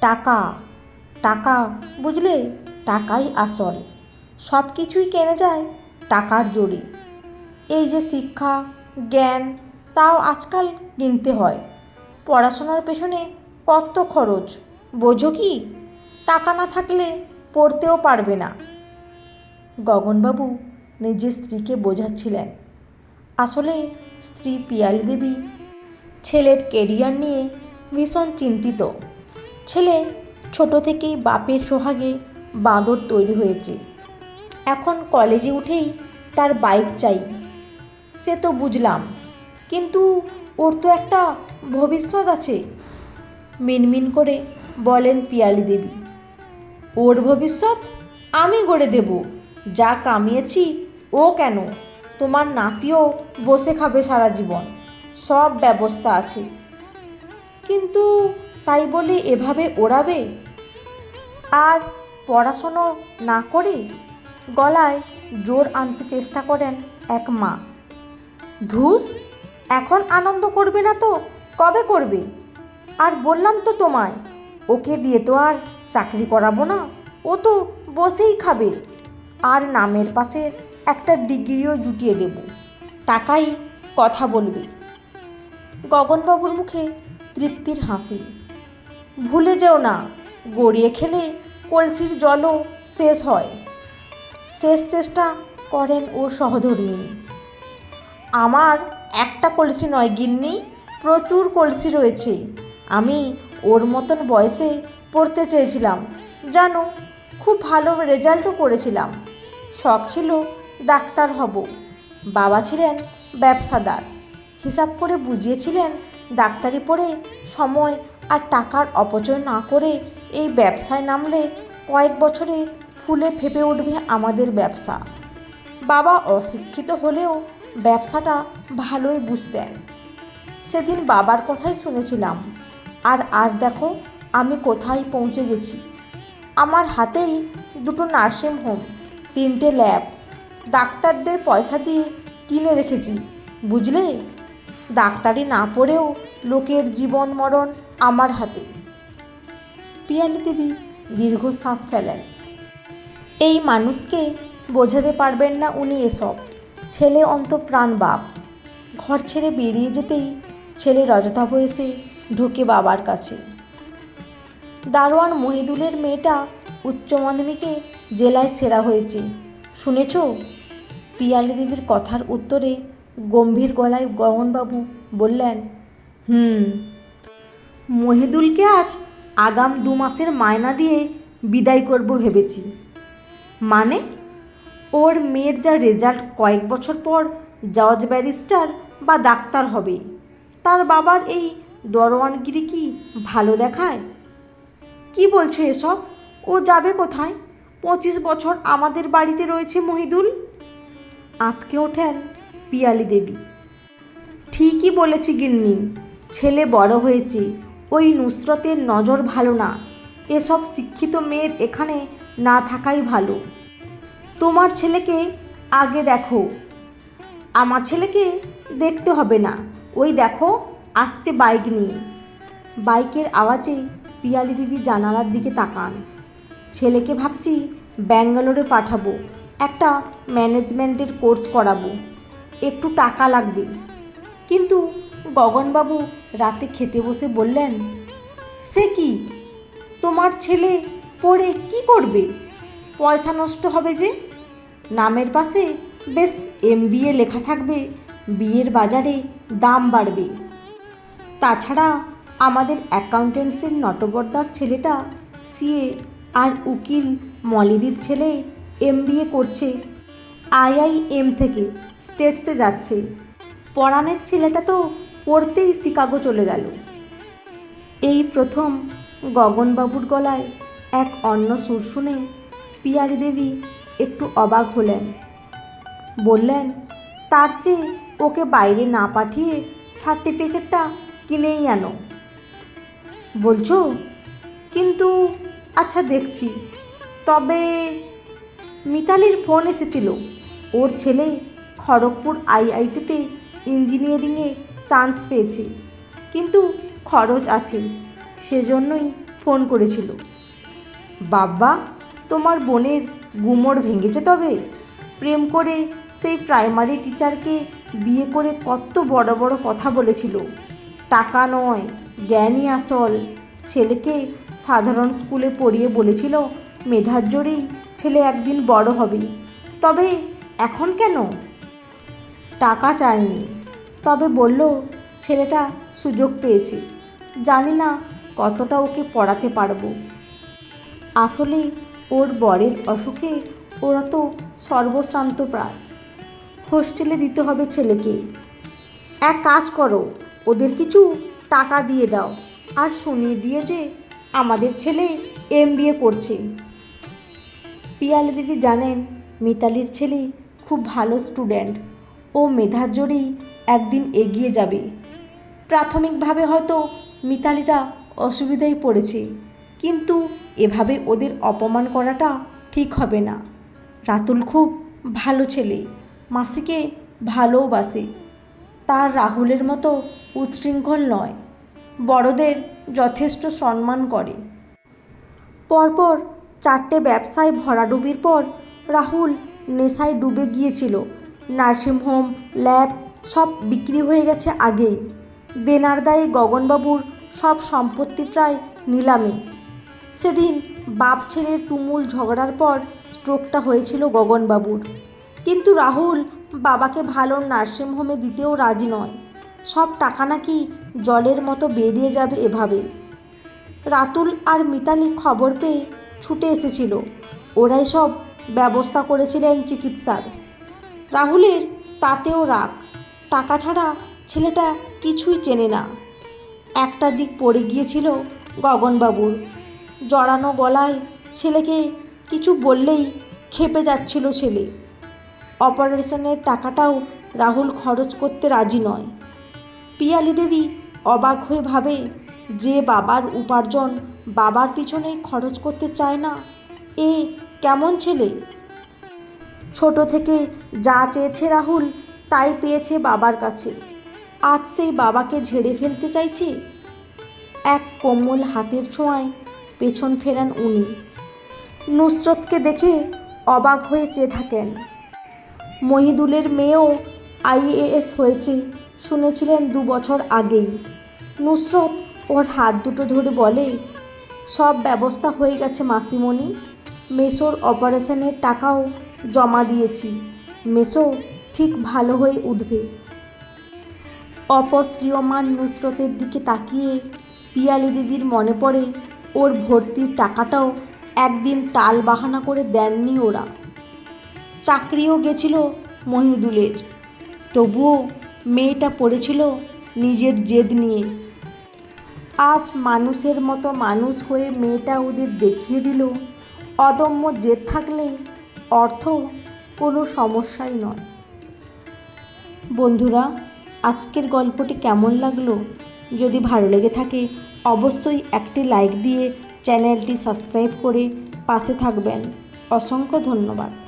টাকা। টাকা বুঝলে? টাকাই আসল। সব কিছুই কেনে যায় টাকার জোরে। এই যে শিক্ষা, জ্ঞান, তাও আজকাল কিনতে হয়। পড়াশোনার পেছনে কত খরচ, বোঝো কি? টাকা না থাকলে পড়তেও পারবে না। গগনবাবু নিজের স্ত্রীকে বোঝাচ্ছিলেন, আসলে স্ত্রী পিয়ালি দেবী ছেলের কেরিয়ার নিয়ে ভীষণ চিন্তিত। ছেলে ছোট থেকেই বাপের সোহাগে বাঁদর তৈরি হয়েছে। এখন কলেজে উঠেই তার বাইক চাই। সে তো বুঝলাম, কিন্তু ওর তো একটা ভবিষ্যৎ আছে। মিনমিন করে বলেন পিয়ালি দেবী, ওর ভবিষ্যৎ আমি গড়ে দেব। যা কামিয়েছি ও কেন? তোমার নাতিও বসে খাবে সারা জীবন। সব ব্যবস্থা আছে। কিন্তু তাই বলে এভাবে ওড়াবে? আর পড়াশুনো না করে গলায় জোর আনতে চেষ্টা করেন এক মা। ধুস, এখন আনন্দ করবে না তো? কবে করবে? আর বললাম তো তোমায়, ওকে দিয়ে তো আর চাকরি করাবো না। ও তো বসেই খাবে। আর নামের পাশের একটা ডিগ্রিও জুটিয়ে দেব। টাকাই কথা বলবে। গগনবাবুর মুখে তৃপ্তির হাসি। ভুলে যেও না, গড়িয়ে খেলে কলসির জলও শেষ হয়। শেষ চেষ্টা করেন ওর সহধর্মিনী। আমার একটা কলসি নয় গিন্নি, প্রচুর কলসি রয়েছে। আমি ওর মতন বয়সে পড়তে চেয়েছিলাম। জানো, খুব ভালো রেজাল্টও করেছিলাম। শখ ছিল ডাক্তার হব। বাবা ছিলেন ব্যবসাদার। হিসাব করে বুঝিয়েছিলেন, ডাক্তারি পড়ে সময় আর টাকার অপচয় না করে এই ব্যবসায় নামলে কয়েক বছরে ফুলে ফেপে উঠবে আমাদের ব্যবসা। বাবা অশিক্ষিত হলেও ব্যবসাটা ভালোই বুঝতেন। সেদিন বাবার কথাই শুনেছিলাম, আর আজ দেখো আমি কোথায় পৌঁছে গেছি। আমার হাতেই দুটো নার্সিং হোম, তিনটে ল্যাব, ডাক্তারদের পয়সা দিয়ে কিনে রেখেছি, বুঝলে? ডাক্তারি না পড়েও লোকের জীবন মরণ আমার হাতে। পিয়ালি দেবী দীর্ঘশ্বাস ফেলেন। এই মানুষকে বোঝাতে পারবেন না উনি এসব। ছেলে অন্ত প্রাণ বাপ। ঘর ছেড়ে বেরিয়ে যেতেই ছেলে রজতা বয়সে ঢোকে বাবার কাছে। দারোয়ান মহিদুলের মেয়েটা উচ্চ মাধ্যমিকে জেলায় সেরা হয়েছে। শুনেছ? পিয়ালি দেবীর কথার উত্তরে গম্ভীর গলায় গগনবাবু বললেন, হুম, মহিদুলকে আজ আগাম দু মাসের মায়না দিয়ে বিদায় করব ভেবেছি। মানে ওর মেয়ের যা রেজাল্ট কয়েক বছর পর জজ ব্যারিস্টার বা ডাক্তার হবে, তার বাবার এই দরওয়ানগিরি কি ভালো দেখায়? কি বলছো এসব? ও যাবে কোথায়? পঁচিশ বছর আমাদের বাড়িতে রয়েছে মহিদুল? আঁতকে ওঠেন পিয়ালি দেবী। ঠিকই বলেছি গিন্নি, ছেলে বড় হয়েছে, ওই নুসরতের নজর ভালো না। এসব শিক্ষিত মেয়ের এখানে না থাকাই ভালো। তোমার ছেলেকে আগে দেখো। আমার ছেলেকে দেখতে হবে না। ওই দেখো, আসছে বাইক নিয়ে বাইকের আওয়াজে পিয়ালি দেবী জানালার দিকে তাকান। ছেলেকে ভাবছি ব্যাঙ্গালোরে পাঠাবো, একটা ম্যানেজমেন্টের কোর্স করাবো। একটু টাকা লাগবে। কিন্তু গগনবাবু রাতে খেতে বসে বললেন, সে কি? তোমার ছেলে পড়ে কি করবে? পয়সা নষ্ট হবে যে? নামের পাশে বেশ এম লেখা থাকবে, বিয়ের বাজারে দাম বাড়বে। তাছাড়া আমাদের অ্যাকাউন্টেন্সির নটবরদার ছেলেটা, সিএ আর উকিল মলিদির ছেলে এম করছে। আইআইএম থেকে স্টেটসে যাচ্ছে। পরাণের ছেলেটা তো পড়তেই শিকাগো চলে গেল। এই প্রথম গগনবাবুর গলায় এক অন্য সুর শুনে পিয়ারি দেবী একটু অবাক হলেন। বললেন, তার চেয়ে ওকে বাইরে না পাঠিয়ে সার্টিফিকেটটা কিনেই আনো। বলছো? কিন্তু আচ্ছা দেখছি। তবে মিতালির ফোন এসেছিল। ওর ছেলে খড়গপুর আইআইটিতে ইঞ্জিনিয়ারিংয়ে চান্স পেয়েছে। কিন্তু খরচ আছে, সেজন্যই ফোন করেছিল। বাবা, তোমার বোনের গুমর ভেঙেছে তবে? প্রেম করে সেই প্রাইমারি টিচারকে বিয়ে করে কত বড় বড় কথা বলেছিল। টাকা নয়, জ্ঞানই আসল। ছেলেকে সাধারণ স্কুলে পড়িয়ে বলেছিল, মেধার জোরেই ছেলে একদিন বড় হবে। তবে এখন কেন? টাকা চায়নি তবে বলল, ছেলেটা সুযোগ পেয়েছে। জানি না কতটা ওকে পড়াতে পারব। আসলে ওর বরের অসুখে ওরা তো সর্বশ্রান্ত প্রায়। হোস্টেলে দিতে হবে ছেলেকে। এক কাজ করো, ওদের কিছু টাকা দিয়ে দাও আর শুনিয়ে দিয়ে যে আমাদের ছেলে এম করছে। পিয়ালি দেবী জানেন, মিতালির ছেলে খুব ভালো স্টুডেন্ট ও মেধার জোরেই একদিন এগিয়ে যাবে। প্রাথমিকভাবে হয়তো মিতালিরা অসুবিধায় পড়েছে, কিন্তু এভাবে ওদের অপমান করাটা ঠিক হবে না। রাতুল খুব ভালো ছেলে, মাসিকে ভালোবাসে তার রাহুলের মতো উচ্ছৃঙ্খল নয়, বড়দের যথেষ্ট সম্মান করে। পরপর চারটে ব্যবসায় ভরাডুবির পর রাহুল নেশায় ডুবে গিয়েছিল। নার্সিংহোম ল্যাব সব বিক্রি হয়ে গেছে আগেই দেনার দায়ে গগনবাবুর সব সম্পত্তি প্রায় নিলামে। সেদিন বাপ ছেলের তুমুল ঝগড়ার পর স্ট্রোকটা হয়েছিল গগনবাবুর। কিন্তু রাহুল বাবাকে ভালো নার্সিংহোমে দিতেও রাজি নয়। সব টাকা নাকি জলের মতো বেরিয়ে যাবে এভাবে। রাতুল আর মিতালি খবর পেয়ে ছুটে এসেছিল। ওরাই সব ব্যবস্থা করেছিলেন চিকিৎসার। রাহুলের তাতেও রাগ, টাকা ছাড়া ছেলেটা কিছুই চেনে না। একটা দিক পড়ে গিয়েছিল গগনবাবুর। জড়ানো গলায় ছেলেকে কিছু বললেই খেপে যাচ্ছিল ছেলে। অপারেশনের টাকাটাও রাহুল খরচ করতে রাজি নয়। পিয়ালি দেবী অবাক হয়ে ভাবে, যে বাবার উপার্জন বাবার পিছনেই খরচ করতে চায় না, এ কেমন ছেলে? ছোট থেকে যা চেয়েছে রাহুল, তাই পেয়েছে বাবার কাছে। আজ সেই বাবাকে ঝেড়ে ফেলতে চাইছে? এক কোমল হাতের ছোঁয়ায় পেছন ফেরান উনি। নুসরতকে দেখে অবাক হয়ে চেয়ে থাকেন। মহিদুলের মেয়েও আইএএস হয়েছে, শুনেছিলেন দু বছর আগেই। নুসরত ওর হাত দুটো ধরে বলে, সব ব্যবস্থা হয়ে গেছে মাসিমণি। মেসোর অপারেশনের টাকাও জমা দিয়েছি। মেসো ঠিক ভালো হয়ে উঠবে। অপশ্রিয়মান নুসরতের দিকে তাকিয়ে পিয়ালি দেবীর মনে পড়ে, ওর ভর্তির টাকাটাও একদিন টাল বাহানা করে দেননি ওরা। চাকরিও গেছিল মহিদুলের। তবুও মেয়েটা পড়েছিল নিজের জেদ নিয়ে। আজ মানুষের মতো মানুষ হয়ে মেয়েটা ওদের দেখিয়ে দিল অদম্য জেদ থাকলে অর্থ কোনো সমস্যাই নয়। বন্ধুরা, আজকের গল্পটি কেমন লাগল? যদি ভালো লেগে থাকে, অবশ্যই একটি লাইক দিয়ে চ্যানেলটি সাবস্ক্রাইব করে পাশে থাকবেন। অসংখ্য ধন্যবাদ।